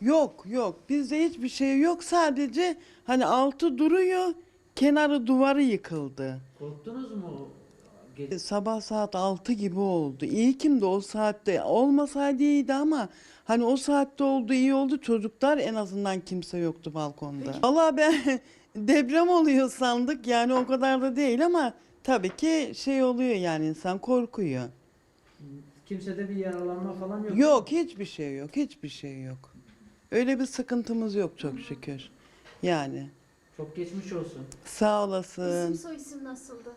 Yok yok. Bizde hiçbir şey yok. Sadece hani altı duruyor kenarı duvarı yıkıldı. Korktunuz mu? Ge- Sabah saat 6 gibi oldu. İyi kim de o saatte olmasaydı iyiydi ama hani o saatte oldu iyi oldu. Çocuklar en azından kimse yoktu balkonda. Valla ben deprem oluyor sandık yani o kadar da değil ama tabii ki şey oluyor yani insan korkuyor. Kimsede bir yaralanma falan yok. Yok hiçbir şey yok hiçbir şey yok. Öyle bir sıkıntımız yok çok şükür. Yani Çok geçmiş olsun. sağ olasın. İsim soy isim nasıldı?